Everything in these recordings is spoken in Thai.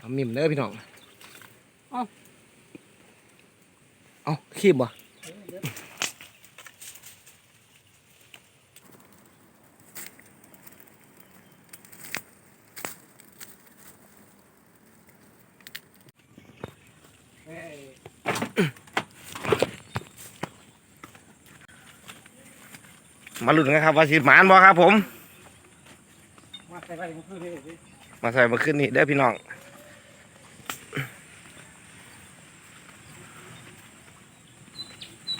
เอามิมเด้อพี่น้องเอ้าเอาขีบบ่มาลุ้นกันครับว่าสิหมานบ่ครับผม มาใส่ไปมันคือเลยสิมาใส่มาขึ้นนี่เด้อพี่น้อง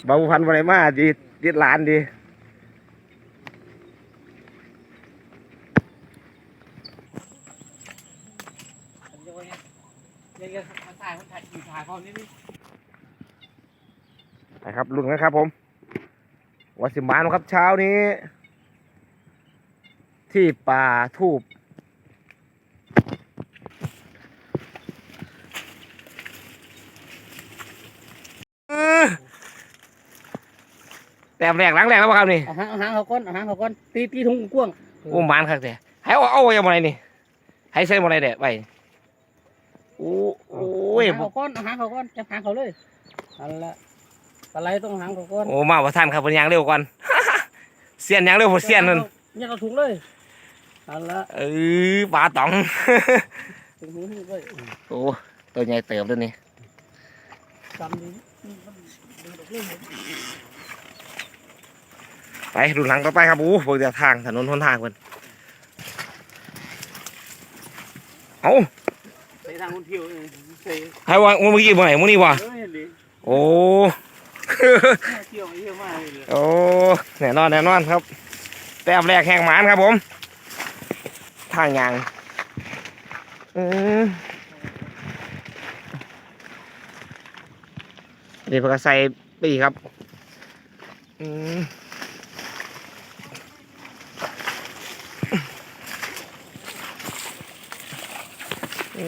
เบาพันธุ์อะไรมาดีดีหลานดีผมจะว่าไงยังถ่ายมันถ่ายอยู่ถ่ายพอนี่นี่ไปครับลุ้นกันครับผมว่าสิมานครับเช้านี้ ที่ป่าทูบ แต้มแรกหลังแรกแล้วบ่ครับนี่เอาหางเอาหางเขาก้นเอาหางเขาก้นตีตีทุ่งกว้างโอ้หมานครับแต่ให้เอาเอาอย่างไรนี่ให้ใส่อะไรเด็ดไปโอ้โอ้ยหางเขาก้นเอาหางเขาก้นจะหางเขาเลยนั่นแหละปลาไหลต้องหางเขาก้นโอ้มาว่าท่านครับเพิ่นยางเร็วก่อนเสียนยางเร็วพอเสียนนั่นเนี่ยเราถุงเลยนั่นแหละเออปลาตองถุงถุงเลยโอ้ตัวใหญ่เติบด้วยนี่จำดีมันดึงออกเลย ไปดูหลังต่อไปครับโอ้เบิ่งแต่ทางถนนหนทางเพิ่นเอาใส่ทางคนเที่ยวเองใส่ให้ว่าเมื่อกี้บ่ไหนมื้อนี้วะเออเห็นดิโอ้เที่ยวเที่ยวมากเลยโอ้แน่นอนแน่นอนครับ แต้มแรกแห่งหมานครับผมทางยางอืมนี่เพิ่งใส่ปีกครับ อืม อัน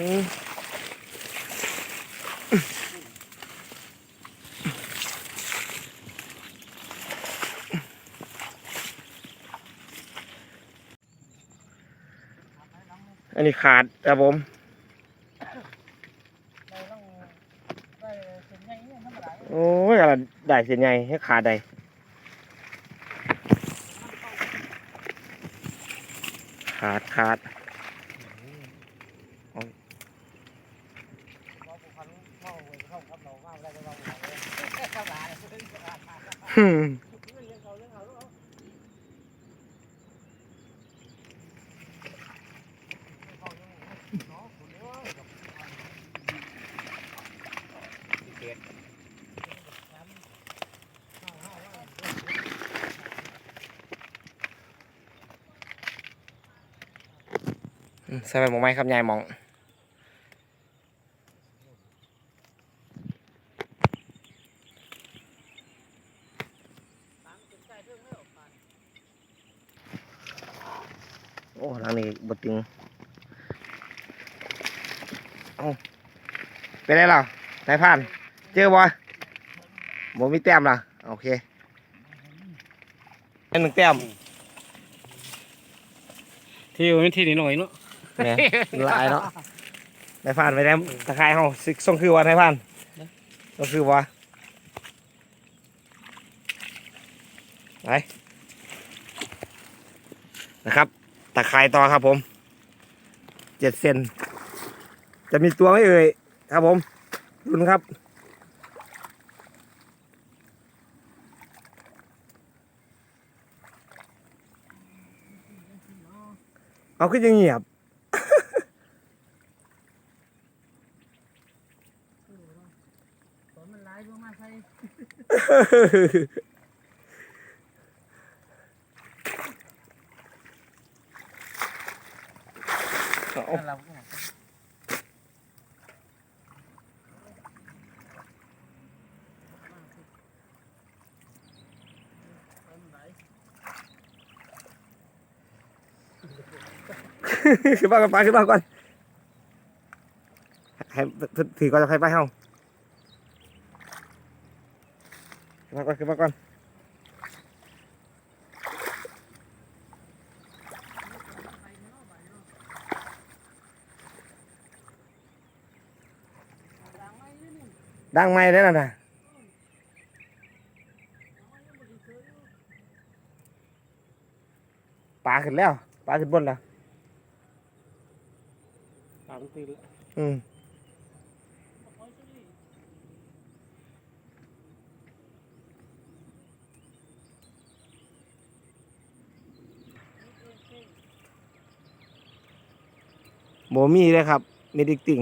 นี้ขาดครับผมโอ้ยอะไรได้เสียใหญ่ให้ขาดได้ขาดขาด ใส่ไปหมองไม้ครับยายหมอง โอ้หลังนี้บดตึงเอาไปได้หรอนายพราน เจอบ่บ่มีแต้มล่ะ โอเคเป็นหนึ่งแต้มเที่ยวนี่ที่นี่หน่อยเนาะแหม่หลายเนาะนายพรานไปแล้วตะไคร้เฮาสิส่งคือว่านายพรานส่งคือว่า ไปนะครับตะไคร้ต่อครับผมเจ็ดเซนจะมีตัวไหมเอ่ยครับผมรุนครับเอาขึ้นยังเงียบตอนมันร้ายก็มาใส่ เอาเราขึ้นมาก่อนไปขึ้นมาก่อนให้ถือก่อนจะใครไปเฮาขึ้นมาก่อนขึ้นมาก่อน ดังไหมได้แล้วนะปลาขึ้นแล้วปลาขึ้นบนแล้วตามตีละอืมโมมีเลยครับมีดิกติ่ง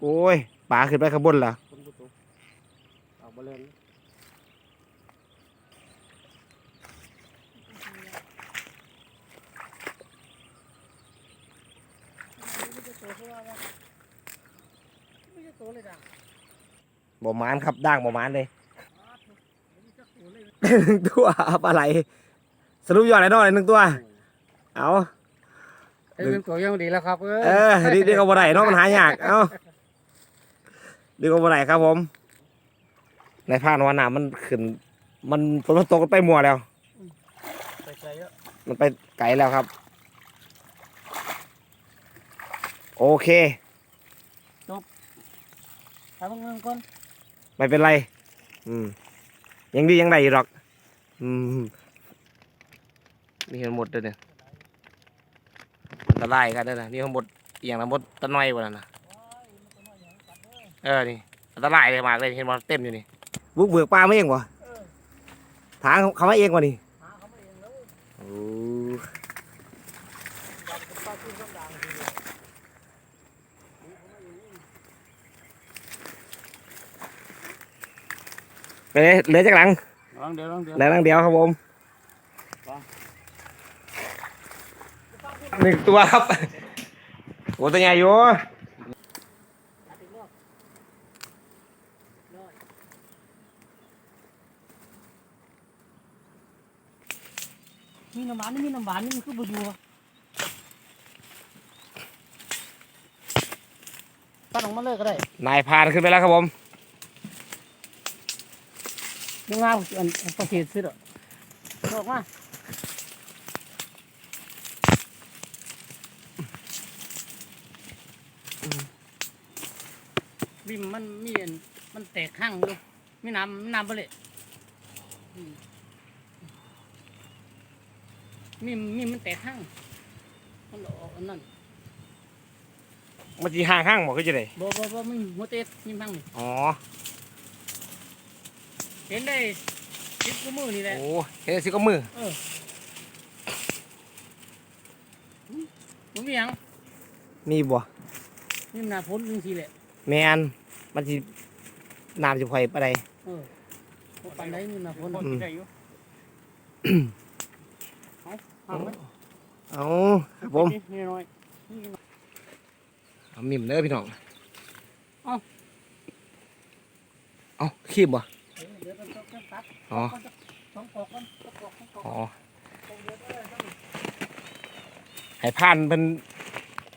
โอ้ย ปลาขึ้นไปข้างบนแล้วคนบุตรเอาบอลเลนไม่จะโตเพราะว่าไม่จะโตเลยจ้ะบ่หมานครับด่างบ่หมานเลยไม่จะโตเลยหนึ่งตัวปลาไหลสรุปยอดอะไรนอกเลยหนึ่งตัว เอา เอ้ยเป็นตัวยังดีแล้วครับ เออดีดีก็บ่ได้เนาะมันหายาก เอา ดีก็บ่ได้ครับผมในภาควันน้ำมันขึ้น มันฝนมันตกไปมัวแล้ว ไปใจเยอะมันไปไกลแล้วครับ โอเคทำเงินก่อนไม่เป็นไร อืม ยังดียังได้อยู่หรอก อืมนี่เห็นหมดเลยเนี่ยตะไลกันเด้อนะนี่ทั้งหมดเอียงทั้งหมดตะน้อยกว่านั้นนะ เออนี่ตะไลเลยมากเลยเห็นมันเต็มอยู่นี่บุกเบือกปลาไม่เองวะทางเขามาเองวะนี่หาเขาไม่เองแล้วโอ้ดับกับป้าขึ้นต้องดังทีเดียวไปเลยเหลือจากหลังลองเดี๋ยวลองเดี๋ยวเหลือหลังเดียวครับผมหนึ่งตัวครับโอ้ตัวใหญ่อยู่ มีน้ำหวานนี่มีน้ำหวานนี่มันคือบุญวะป้าลงมาเลยก็ได้นายพานขึ้นไปแล้วครับผมมึงงามอันอันประเภทสิหรอบอกมาบิมมันมีอันมันแตกข้างอยู่มีน้ำมีน้ำไปเลยอื มมีมีมันแตกข้างมันออกอันนั้นมันจีห่างข้างบอกก็จะได้บ่บ่บ่มันหัวเตะมีข้างนี่อ๋อเห็นได้ติดกูมือนี่แหละโอ้เห็นสิก็มือเออมันมีหยังมีบ่นี่มันหนาพ้นจริงทีแหละแมนมันจีน้ำจะพอยไปได้เออพวกปันได้นี่หนาพ้น อืม ได้อยู่ เอาเอาไหมเอาครับผมนี่น้อยนี่น้อยเอามิ่มเด้อพี่น้องเอาเอาขีบบ่เออเดี๋ยวต้องต้องตัดอ๋อต้องปอกก่อนต้องปอกต้องปอกอ๋อต้องเดี๋ยวได้ต้องให้ผ่านเป็น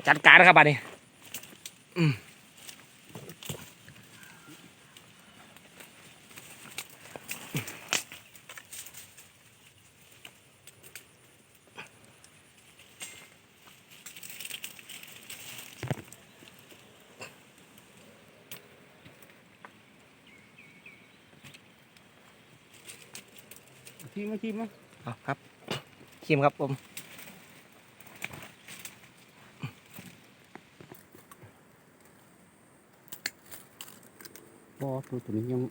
จัดการนะครับบัดนี้อืม ทีมาทีมาเอาครับขีมครับผมบอตัวตัวนี้ยัง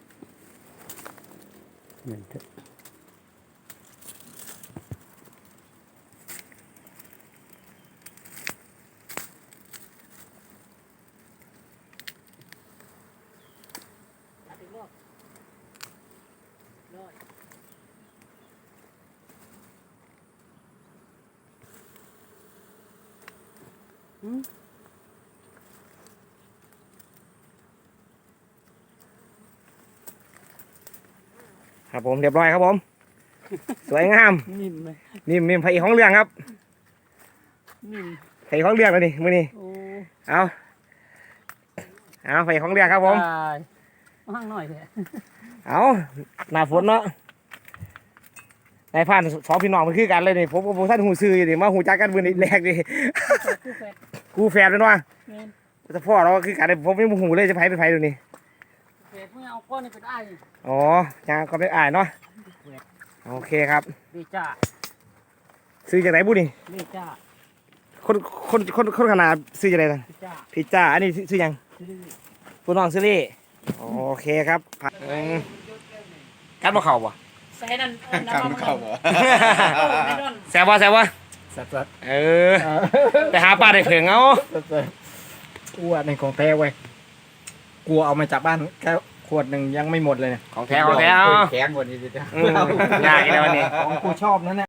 เหมือนเถอะ ครับผมเรียบร้อยครับผม สวยงาม นิ่มเลยนี่มีไผ่ของเรื่องครับนิ่มไผ่ของเรื่องเลยนี่มือนี่โอ้เอาเอาไผ่ของเรื่องครับผมตายมาห้างหน่อยแท้เอาหน้าฝนเนาะในนายพรานสองพี่น้องมันคือกันเลยนี่ผมผมท่านหูซื้ออยู่นี่มาหูจักกันมือนี้แรกนี่คู่แฝดกูแฟนเป็นว่าแม่นแต่พ่อเราก็คือกันเลยผมไม่หูเลยจะไผเป็นไผดูนี่แฝดเมื่อเอาก้อนนี่เป็นอ้ายอ๋อจางก็ไม่อ่านเนาะโอเคครับเดจ้าซื้อจากไหนบุนี่เดจ้าคนคนคนคนขนาดซื้อจากไหนกันเดจ้าพิซซ่าอันนี้ซื้อยังผู้น้องซื้อรี่โอเคครับผักอืมกัดบ่เข่าบ่ ใส่นั่นกำเข้าบ่ไม่ดอนแซ่บบ่แซ่บบ่สัตว์สัตว์เออไปหาปลาได้เผิงเอาสัตว์สัตว์กูอันนี้ของแท้เว้ยกูเอามาจากบ้านแค่ขวดหนึ่งยังไม่หมดเลยเนี่ยของแท้ของแท้เอา แข็งกว่านี้ดิจ้ะอืมยากอีกแล้ววันนี้ ของกูชอบนั่นแหละ